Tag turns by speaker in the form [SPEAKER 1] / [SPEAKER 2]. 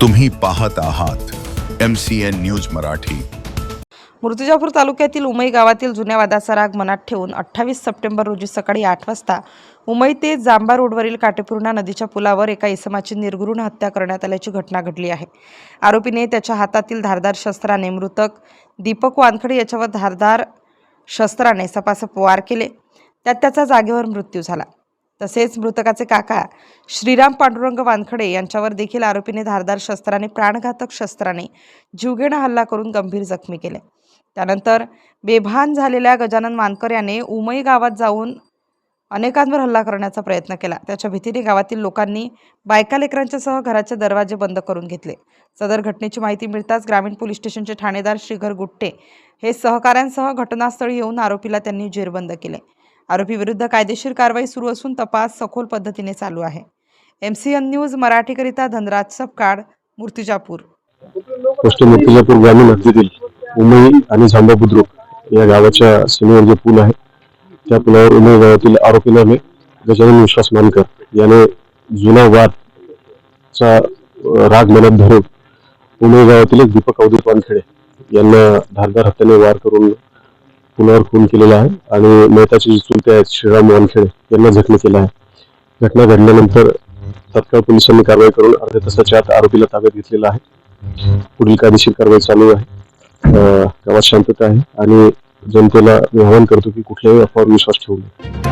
[SPEAKER 1] तुम्ही पाहत आहात M C N news Marathi.
[SPEAKER 2] Murtijapur तालुक्यातील उमई गावातील जुन्या वादाचा राग मनात ठेवून अठ्ठावीस सप्टेंबर रोजी सकाळी आठ वाजता उमई ते जांबा रोडवरील काटेपूर्णा नदीच्या पुलावर एका इसमाची निर्घृण हत्या करण्यात आल्याची घटना घडली आहे. आरोपीने त्याच्या हातातील धारदार शस्त्राने मृतक दीपक वानखडे याच्यावर धारदार शस्त्राने सपासप वार केले. त्यात त्याचा जागेवर मृत्यू झाला. तसेच मृतकाचे काका श्रीराम पांडुरंग वानखडे यांच्यावर देखील आरोपीने धारदार शस्त्राने प्राणघातक शस्त्राने जीवघेणा हल्ला करून गंभीर जखमी केले. त्यानंतर बेभान झालेल्या गजानन मानकर याने उमई गावात जाऊन अनेकांवर हल्ला करण्याचा प्रयत्न केला. त्याच्या भीतीने गावातील लोकांनी बायका लेकरांच्यासह घराचे दरवाजे बंद करून घेतले. सदर घटनेची माहिती मिळताच ग्रामीण पोलीस स्टेशनचे ठाणेदार श्रीघर गुट्टे हे सहकाऱ्यांसह घटनास्थळी येऊन आरोपीला त्यांनी जेरबंद केले. आरोपी विरुद्ध कायदेशीर कारवाई सुरू असून तपास सखोल पद्धतीने चालू आहे. एम सी एन न्यूज मराठीकरिता धनराज सपकाळ मूर्तिजापूर.
[SPEAKER 3] मूर्तिजापूर ग्रामीण हद्दीतील मुंबई आणि झांबा बुद्रुक या गावाच्या सीमेवर जे पूल आहे त्या पुलावर उमई गावातील आरोपी नामे गजानन विश्वास मानकर याने जुना वादचा राग मनात धरून उमई गावातील एक दीपक अवधूत वानखेडे यांना धारदार हत्याने वार करून पुलावर खून केलेला आहे आणि मेहताचे चुलते आहेत श्रीराम वानखेडे यांना जखमी केला आहे. घटना घडल्यानंतर तत्काळ पोलिसांनी कारवाई करून अर्ध्या तासाच्या आत आरोपीला ताब्यात घेतलेला आहे. पुढील कायदेशीर कारवाई चालू आहे. गावात शांतता आहे आणि जनतेला मी आवाहन करतो की कुठल्याही अफवावर विश्वास ठेवू नये.